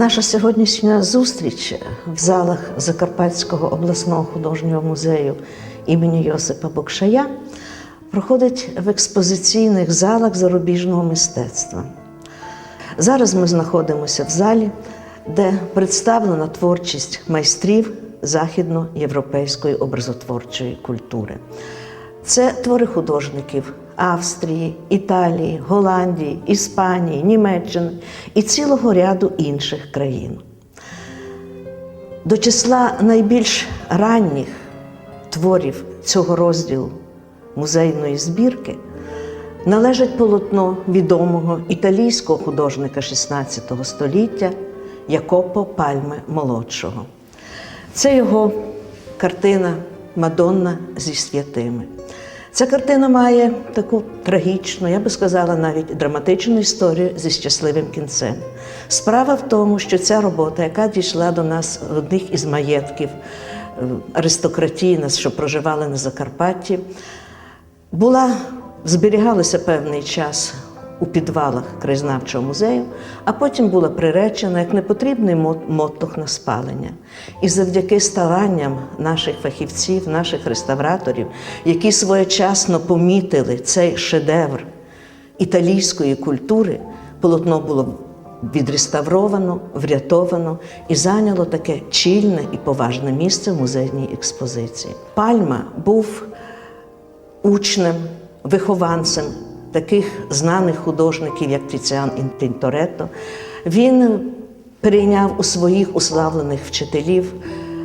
Наша сьогоднішня зустріч в залах Закарпатського обласного художнього музею імені Йосипа Бокшая проходить в експозиційних залах зарубіжного мистецтва. Зараз ми знаходимося в залі, де представлена творчість майстрів західноєвропейської образотворчої культури. Це твори художників Австрії, Італії, Голландії, Іспанії, Німеччини і цілого ряду інших країн. До числа найбільш ранніх творів цього розділу музейної збірки належить полотно відомого італійського художника XVI століття Якопо Пальме Молодшого. Це його картина Мадонна зі святими. Ця картина має таку трагічну, я би сказала, навіть драматичну історію зі щасливим кінцем. Справа в тому, що ця робота, яка дійшла до нас в одних із маєтків е, аристократії, нас, що проживали на Закарпатті, була зберігалася певний час у підвалах краєзнавчого музею, а потім була приречена як непотрібний мот- мотлох на спалення. І завдяки старанням наших фахівців, наших реставраторів, які своєчасно помітили цей шедевр італійської культури, полотно було відреставровано, врятовано і зайняло таке чільне і поважне місце в музейній експозиції. Пальма був учнем, вихованцем таких знаних художників, як Тіціан Тінторетто. Він перейняв у своїх уславлених вчителів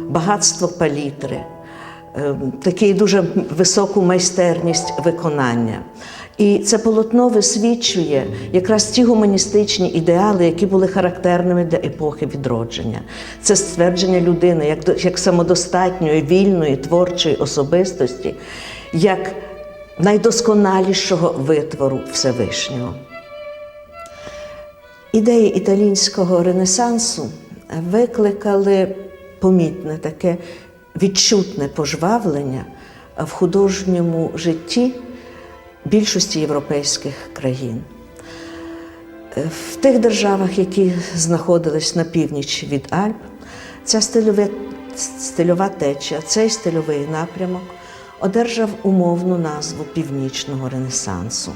багатство палітри, е, таку дуже високу майстерність виконання. І це полотно висвічує якраз ті гуманістичні ідеали, які були характерними для епохи відродження. Це ствердження людини як, як самодостатньої, вільної, творчої особистості, як найдосконалішого витвору Всевишнього. Ідеї італійського ренесансу викликали помітне таке відчутне пожвавлення в художньому житті більшості європейських країн. В тих державах, які знаходились на північ від Альп, ця стильове, стильова течія, цей стильовий напрямок одержав умовну назву Північного Ренесансу.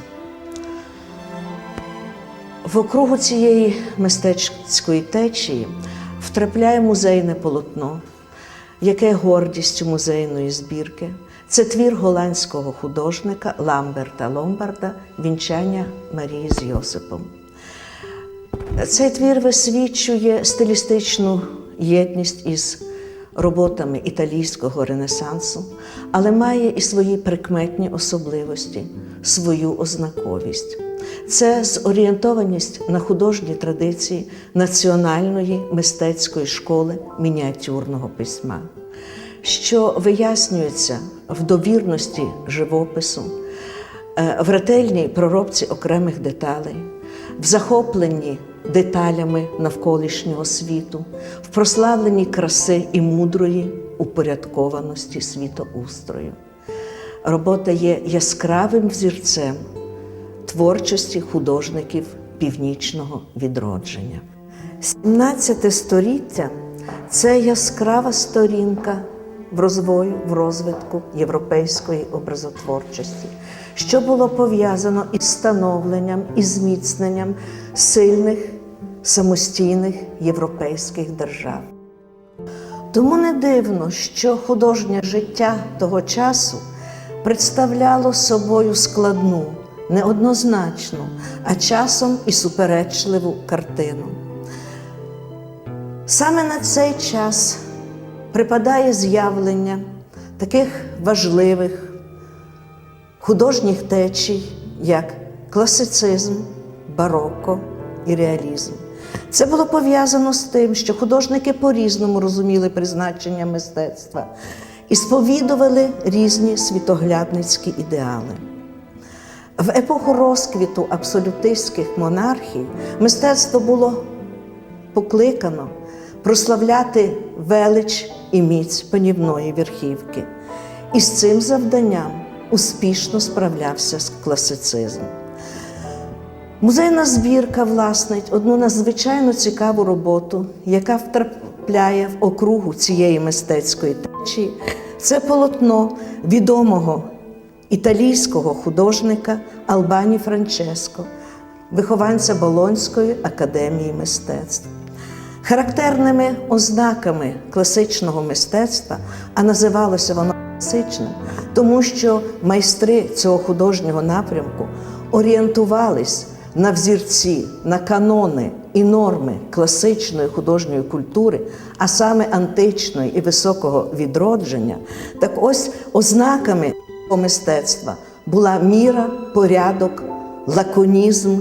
В округу цієї мистецької течії втрапляє музейне полотно, яке гордістю музейної збірки. Це твір голландського художника Ламберта Ломбарда Вінчання Марії з Йосипом. Цей твір висвічує стилістичну єдність із роботами італійського ренесансу, але має і свої прикметні особливості, свою ознаковість. Це зорієнтованість на художні традиції національної мистецької школи мініатюрного письма, що вияснюється в довірності живопису, е, в ретельній проробці окремих деталей, в захопленні деталями навколишнього світу, в прославленні краси і мудрої упорядкованості світоустрою. Робота є яскравим взірцем творчості художників північного відродження. 17 століття це яскрава сторінка в розвою, в розвитку європейської образотворчості, що було пов'язано із становленням і зміцненням сильних самостійних європейських держав. Тому не дивно, що художнє життя того часу представляло собою складну, неоднозначну, а часом і суперечливу картину. Саме на цей час припадає з'явлення таких важливих художніх течій, як класицизм, бароко і реалізм. Це було пов'язано з тим, що художники по-різному розуміли призначення мистецтва і сповідували різні світоглядницькі ідеали. В епоху розквіту абсолютистських монархій мистецтво було покликано прославляти велич і міць панівної верхівки. І з цим завданням успішно справлявся класицизм. Музейна збірка власнить одну надзвичайно цікаву роботу, яка втрапляє в округу цієї мистецької течії. Це полотно відомого італійського художника Албані Франческо, вихованця Болонської академії мистецтв. Характерними ознаками класичного мистецтва, а називалося воно класичним, тому що майстри цього художнього напрямку орієнтувались на взірці, на канони і норми класичної художньої культури, а саме античної і високого відродження, так ось ознаками мистецтва була міра, порядок, лаконізм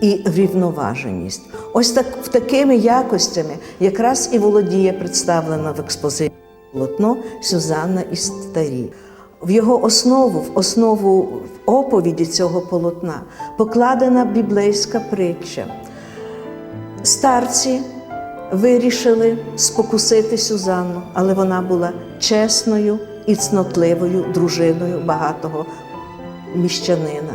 і врівноваженість. Ось так в такими якостями якраз і володіє представлена в експозиції полотно Сюзанна із Старі. В його основу, в основу оповіді цього полотна покладена біблейська притча. Старці вирішили спокусити Сюзанну, але вона була чесною і цнотливою дружиною багатого міщанина.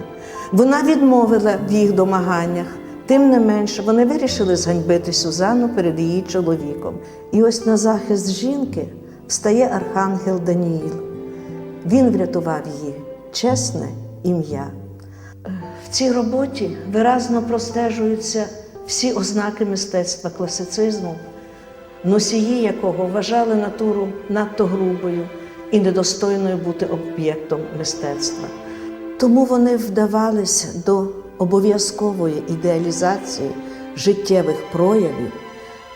Вона відмовила в їх домаганнях. Тим не менше, вони вирішили зганьбити Сюзанну перед її чоловіком. І ось на захист жінки встає архангел Даніїл. Він врятував її чесне ім'я. В цій роботі виразно простежуються всі ознаки мистецтва класицизму, носії якого вважали натуру надто грубою і недостойною бути об'єктом мистецтва. Тому вони вдавалися до обов'язкової ідеалізації життєвих проявів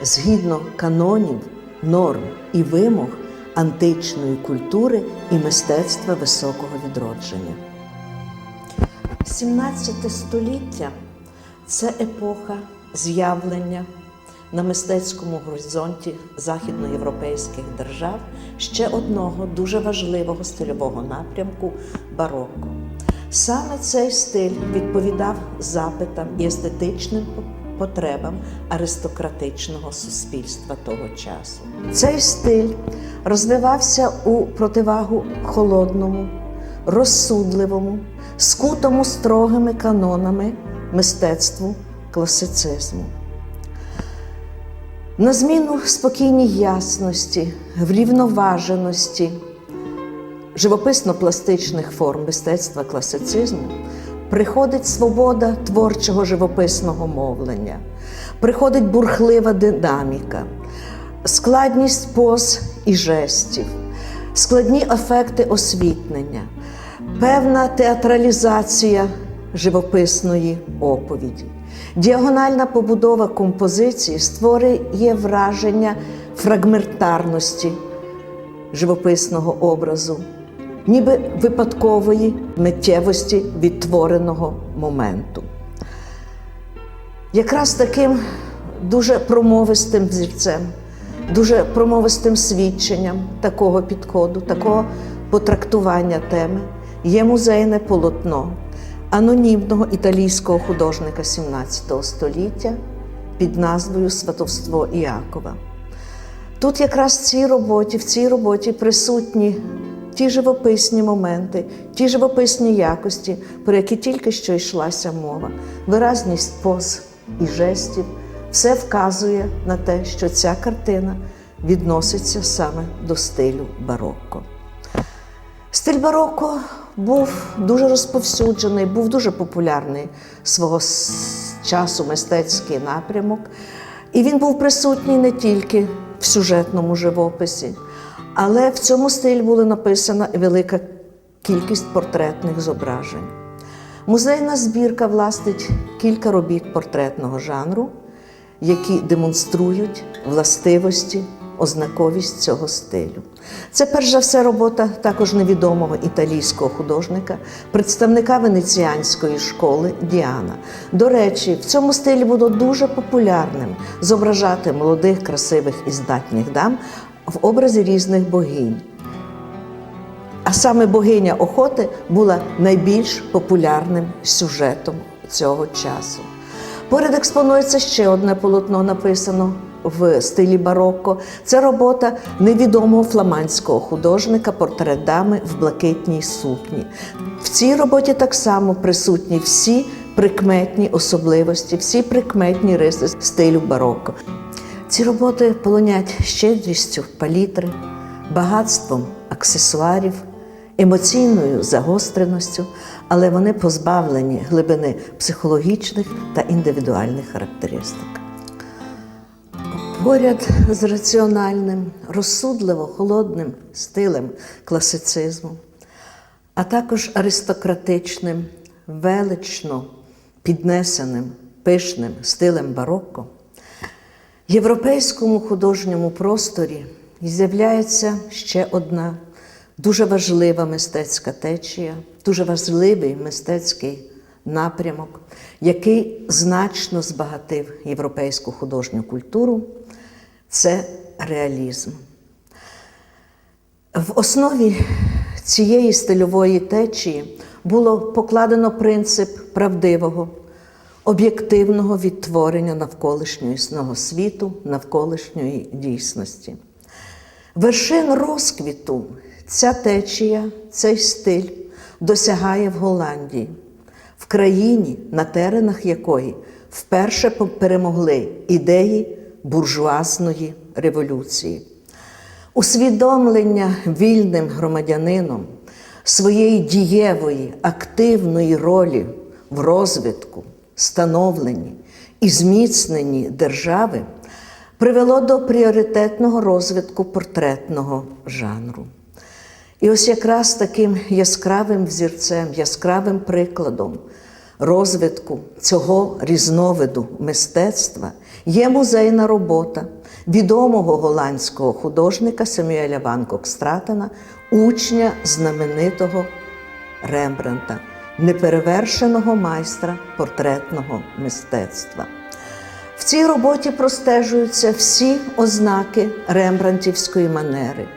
згідно канонів, норм і вимог античної культури і мистецтва високого відродження. 17 століття це епоха з'явлення на мистецькому горизонті західноєвропейських держав ще одного дуже важливого стильового напрямку бароко. Саме цей стиль відповідав запитам і естетичним потребам аристократичного суспільства того часу. Цей стиль розвивався у противагу холодному, розсудливому, скутому строгими канонами мистецтву класицизму. На зміну спокійній ясності, врівноваженості живописно-пластичних форм мистецтва класицизму приходить свобода творчого живописного мовлення, приходить бурхлива динаміка, складність поз і жестів, складні ефекти освітлення, певна театралізація живописної оповіді. Діагональна побудова композиції створює враження фрагментарності живописного образу, ніби випадкової миттєвості відтвореного моменту. Якраз таким дуже промовистим взірцем, дуже промовистим свідченням такого підходу, такого потрактування теми є музейне полотно анонімного італійського художника 17 століття під назвою Сватовство Іакова. Тут якраз в цій роботі, в цій роботі присутні ті живописні моменти, ті живописні якості, про які тільки що йшлася мова, виразність поз і жестів, все вказує на те, що ця картина відноситься саме до стилю барокко. Стиль барокко був дуже розповсюджений, був дуже популярний свого часу мистецький напрямок. І він був присутній не тільки в сюжетному живописі, але в цьому стилі була написана велика кількість портретних зображень. Музейна збірка властить кілька робіт портретного жанру, які демонструють властивості ознаковість цього стилю. Це перш за все робота також невідомого італійського художника, представника венеціанської школи Діана. До речі, в цьому стилі було дуже популярним зображати молодих, красивих і здатних дам в образі різних богинь. А саме богиня охоти була найбільш популярним сюжетом цього часу. Поряд експонується ще одне полотно, написано в стилі барокко. Це робота невідомого фламандського художника портрет дами в блакитній сукні. В цій роботі так само присутні всі прикметні особливості, всі прикметні риси стилю бароко. Ці роботи полонять щедрістю палітри, багатством аксесуарів, емоційною загостреності, але вони позбавлені глибини психологічних та індивідуальних характеристик. Поряд з раціональним, розсудливо холодним стилем класицизму, а також аристократичним, велично піднесеним, пишним стилем барокко, європейському художньому просторі з'являється ще одна дуже важлива мистецька течія, дуже важливий мистецький напрямок, який значно збагатив європейську художню культуру це реалізм. В основі цієї стильової течії було покладено принцип правдивого, об'єктивного відтворення навколишнього світу, навколишньої дійсності. Вершин розквіту ця течія, цей стиль досягає в Голландії, в країні, на теренах якої вперше перемогли ідеї буржуазної революції. Усвідомлення вільним громадянином своєї дієвої, активної ролі в розвитку, становленні і зміцненні держави привело до пріоритетного розвитку портретного жанру. І ось якраз таким яскравим взірцем, яскравим прикладом розвитку цього різновиду мистецтва є музейна робота відомого голландського художника Самюеля Ван Кокстратена, учня знаменитого Рембранта, неперевершеного майстра портретного мистецтва. В цій роботі простежуються всі ознаки рембрантівської манери.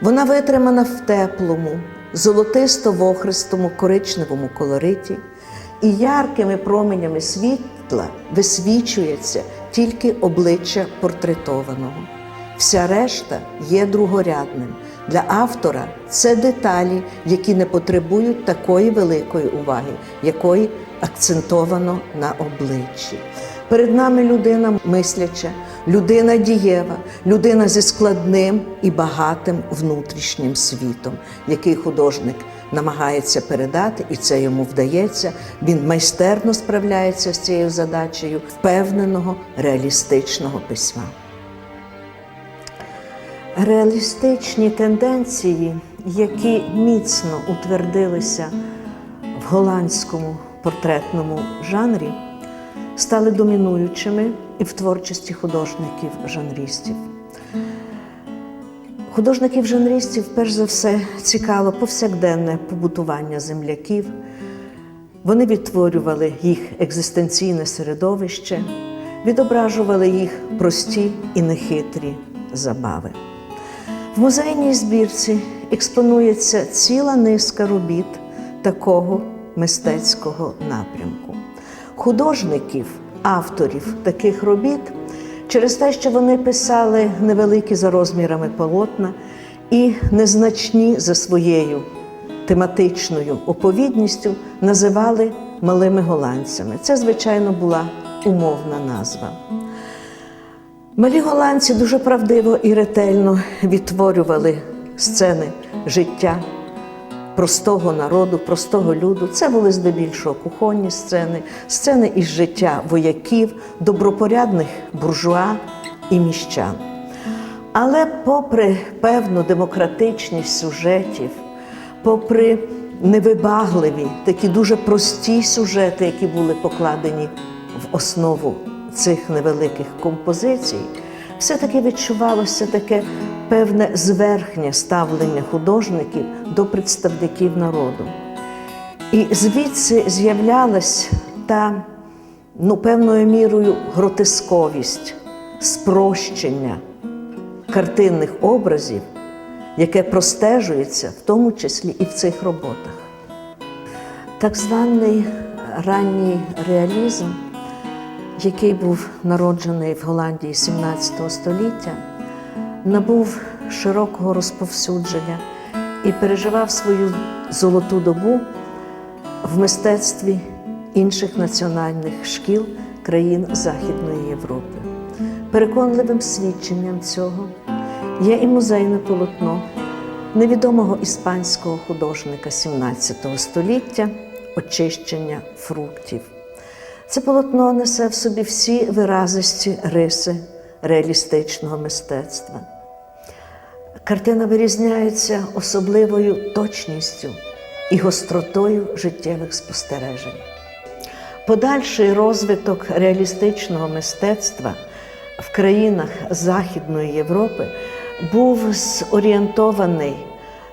Вона витримана в теплому, золотисто-вохристому коричневому колориті, і яркими променями світла висвічується тільки обличчя портретованого. Вся решта є другорядним. Для автора це деталі, які не потребують такої великої уваги, якої акцентовано на обличчі. Перед нами людина мисляча, людина дієва, людина зі складним і багатим внутрішнім світом, який художник намагається передати, і це йому вдається. Він майстерно справляється з цією задачею впевненого реалістичного письма. Реалістичні тенденції, які міцно утвердилися в голландському портретному жанрі, стали домінуючими і в творчості художників-жанрістів. Художників-жанрістів, перш за все, цікаво повсякденне побутування земляків. Вони відтворювали їх екзистенційне середовище, відображували їх прості і нехитрі забави. В музейній збірці експонується ціла низка робіт такого мистецького напрямку. Художників, авторів таких робіт через те, що вони писали невеликі за розмірами полотна і незначні за своєю тематичною оповідністю, називали малими голландцями. Це, звичайно, була умовна назва. Малі голландці дуже правдиво і ретельно відтворювали сцени життя простого народу, простого люду. Це були здебільшого кухонні сцени, сцени із життя вояків, добропорядних буржуа і міщан. Але, попри певну демократичність сюжетів, попри невибагливі, такі дуже прості сюжети, які були покладені в основу цих невеликих композицій, все-таки відчувалося таке певне зверхнє ставлення художників до представників народу. І звідси з'являлась та ну, певною мірою гротесковість, спрощення картинних образів, яке простежується в тому числі і в цих роботах. Так званий ранній реалізм, який був народжений в Голландії 17 століття, набув широкого розповсюдження і переживав свою золоту добу в мистецтві інших національних шкіл країн Західної Європи. Переконливим свідченням цього є і музейне полотно невідомого іспанського художника XVII століття очищення фруктів. Це полотно несе в собі всі виразисті риси реалістичного мистецтва. Картина вирізняється особливою точністю і гостротою життєвих спостережень. Подальший розвиток реалістичного мистецтва в країнах Західної Європи був зорієнтований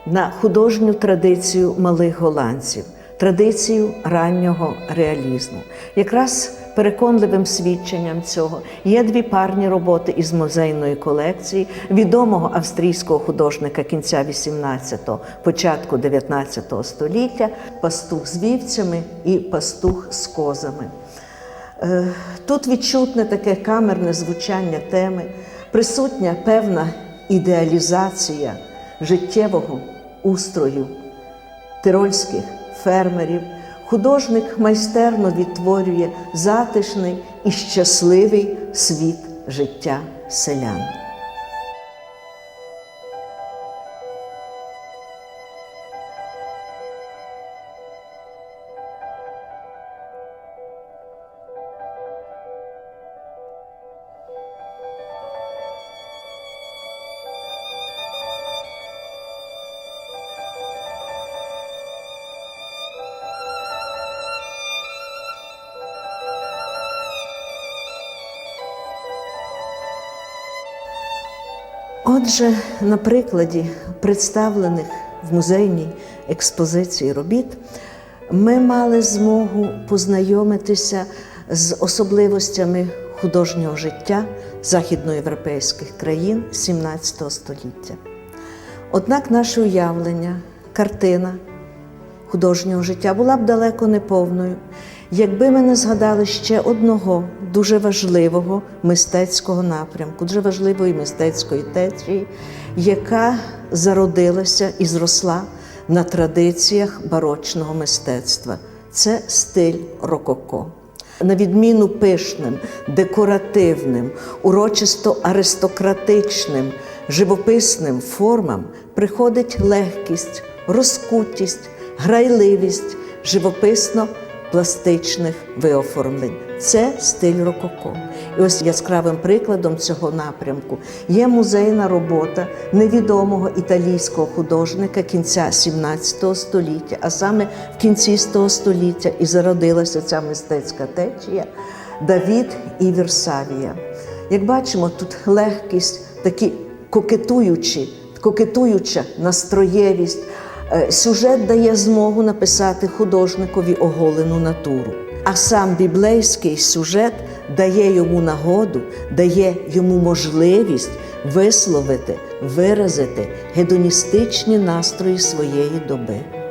на художню традицію малих голландців, традицію раннього реалізму. Якраз переконливим свідченням цього є дві парні роботи із музейної колекції відомого австрійського художника кінця 18-го, початку 19 століття Пастух з вівцями і пастух з козами. Е, Тут відчутне таке камерне звучання теми, присутня певна ідеалізація життєвого устрою тирольських фермерів. Художник майстерно відтворює затишний і щасливий світ життя селян. Отже, на прикладі представлених в музейній експозиції робіт, ми мали змогу познайомитися з особливостями художнього життя західноєвропейських країн XVII століття. Однак наше уявлення, картина художнього життя була б далеко не повною, якби ми не згадали ще одного дуже важливого мистецького напрямку, дуже важливої мистецької течії, яка зародилася і зросла на традиціях барочного мистецтва. Це стиль рококо. На відміну пишним, декоративним, урочисто аристократичним, живописним формам приходить легкість, розкутість, грайливість живописно пластичних виоформлень. Це стиль рококо. І ось яскравим прикладом цього напрямку є музейна робота невідомого італійського художника кінця 17 століття, а саме в кінці 100 століття і зародилася ця мистецька течія Давід і Версавія. Як бачимо, тут легкість, такі кокетуючі, кокетуюча настроєвість. Е, Сюжет дає змогу написати художникові оголену натуру. А сам біблейський сюжет дає йому нагоду, дає йому можливість висловити, виразити гедоністичні настрої своєї доби.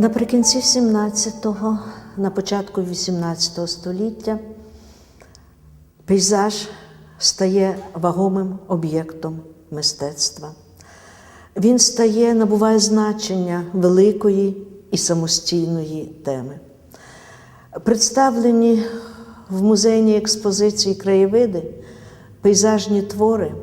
Наприкінці 17-го, на початку 18 століття пейзаж стає вагомим об'єктом мистецтва. Він стає, набуває значення великої і самостійної теми. Представлені в музейній експозиції краєвиди, пейзажні твори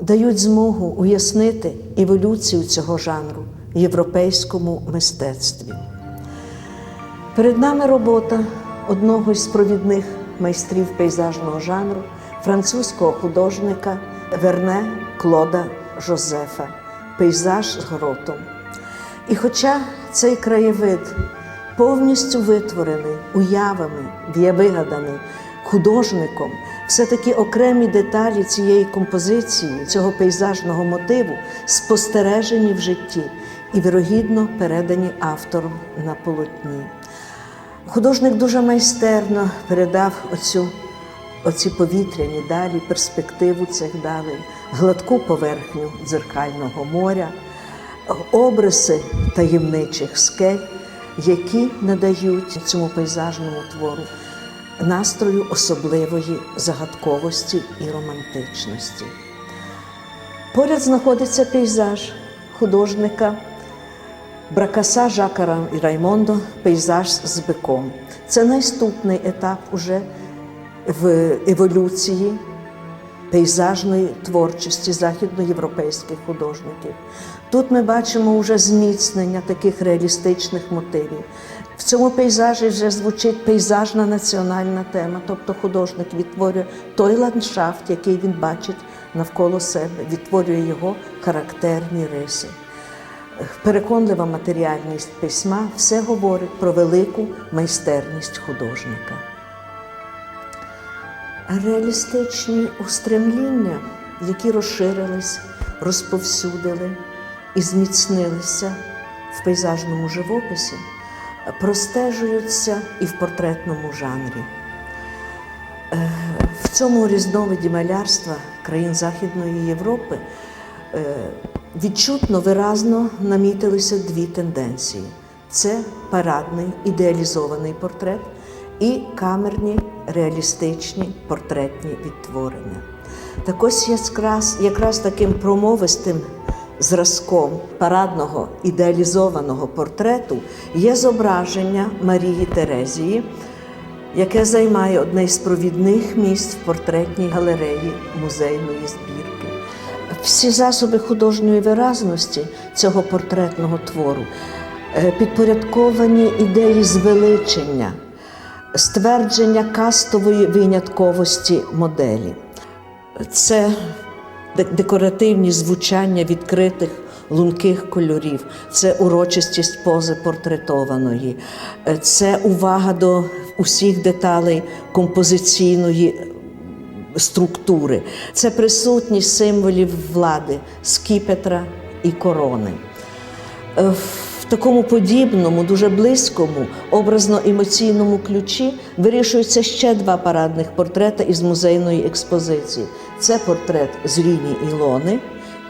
дають змогу уяснити еволюцію цього жанру європейському мистецтві. Перед нами робота одного із провідних майстрів пейзажного жанру, французького художника Верне Клода Жозефа Пейзаж з гротом. І хоча цей краєвид повністю витворений уявами, вигаданий художником, все-таки окремі деталі цієї композиції, цього пейзажного мотиву спостережені в житті і вірогідно передані автором на полотні. Художник дуже майстерно передав оцю оці повітряні далі, перспективу цих далей, гладку поверхню дзеркального моря, обриси таємничих скель, які надають цьому пейзажному твору настрою особливої загадковості і романтичності. Поряд знаходиться пейзаж художника Бракаса Жака Ра- Раймондо Пейзаж з биком. Це наступний етап уже в еволюції пейзажної творчості західноєвропейських художників. Тут ми бачимо вже зміцнення таких реалістичних мотивів. В цьому пейзажі вже звучить пейзажна національна тема, тобто художник відтворює той ландшафт, який він бачить навколо себе, відтворює його характерні риси. Переконлива матеріальність письма все говорить про велику майстерність художника. Реалістичні устремління, які розширились, розповсюдили і зміцнилися в пейзажному живописі, простежуються і в портретному жанрі. Е, В цьому різновиді малярства країн Західної Європи е, відчутно виразно намітилися дві тенденції: це парадний ідеалізований портрет і камерні реалістичні портретні відтворення. Так ось якраз, якраз таким промовистим зразком парадного ідеалізованого портрету є зображення Марії Терезії, яке займає одне із провідних місць в портретній галереї музейної збірки. Всі засоби художньої виразності цього портретного твору е, підпорядковані ідеї звеличення, ствердження кастової винятковості моделі. Це декоративні звучання відкритих лунких кольорів, це урочистість пози портретованої, е, це увага до усіх деталей композиційної структури, це присутність символів влади, скіпетра і корони. Е, В такому подібному, дуже близькому, образно-емоційному ключі вирішуються ще два парадних портрети із музейної експозиції. Це портрет Зріні Ілони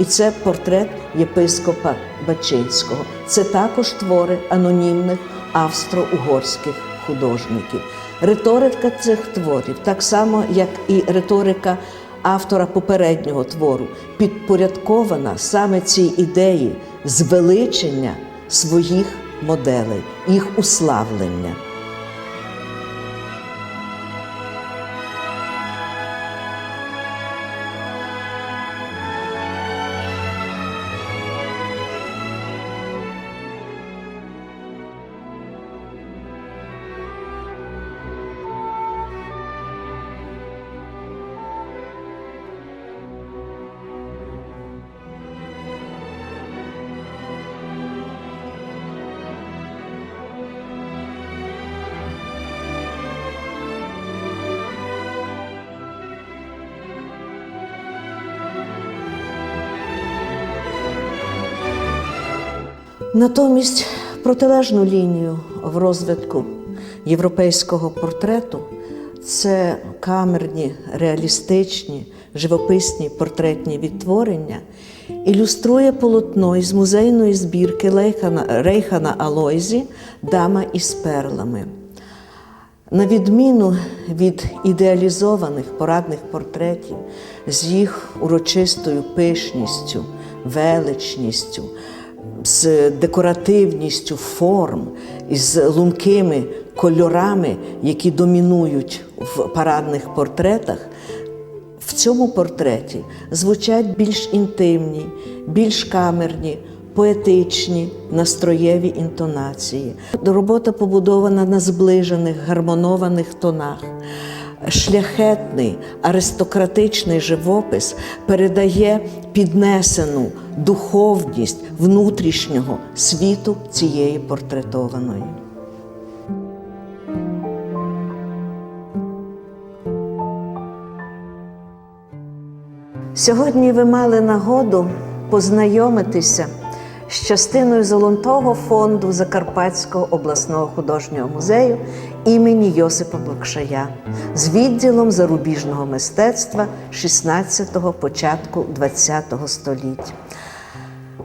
і це портрет єпископа Бачинського. Це також твори анонімних австро-угорських художників. Риторика цих творів, так само як і риторика автора попереднього твору, підпорядкована саме цій ідеї звеличення своїх моделей, їх уславлення. Натомість протилежну лінію в розвитку європейського портрету це камерні, реалістичні, живописні портретні відтворення, ілюструє полотно із музейної збірки Лейхана, Рейхана Алойзі Дама із перлами. На відміну від ідеалізованих порадних портретів з їх урочистою пишністю, величністю, з декоративністю форм, із лункими кольорами, які домінують в парадних портретах, в цьому портреті звучать більш інтимні, більш камерні, поетичні, настроєві інтонації. Робота побудована на зближених, гармонованих тонах. Шляхетний аристократичний живопис передає піднесену духовність внутрішнього світу цієї портретованої. Сьогодні ви мали нагоду познайомитися з частиною золотого фонду Закарпатського обласного художнього музею імені Йосипа Бокшая з відділом зарубіжного мистецтва 16-го, початку 20-го століття.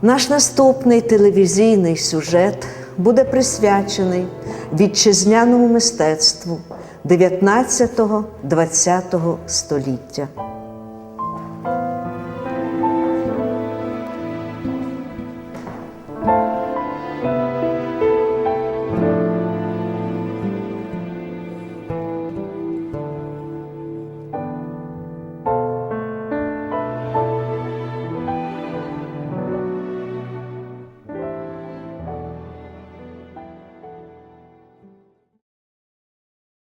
Наш наступний телевізійний сюжет буде присвячений вітчизняному мистецтву 19-20 століття.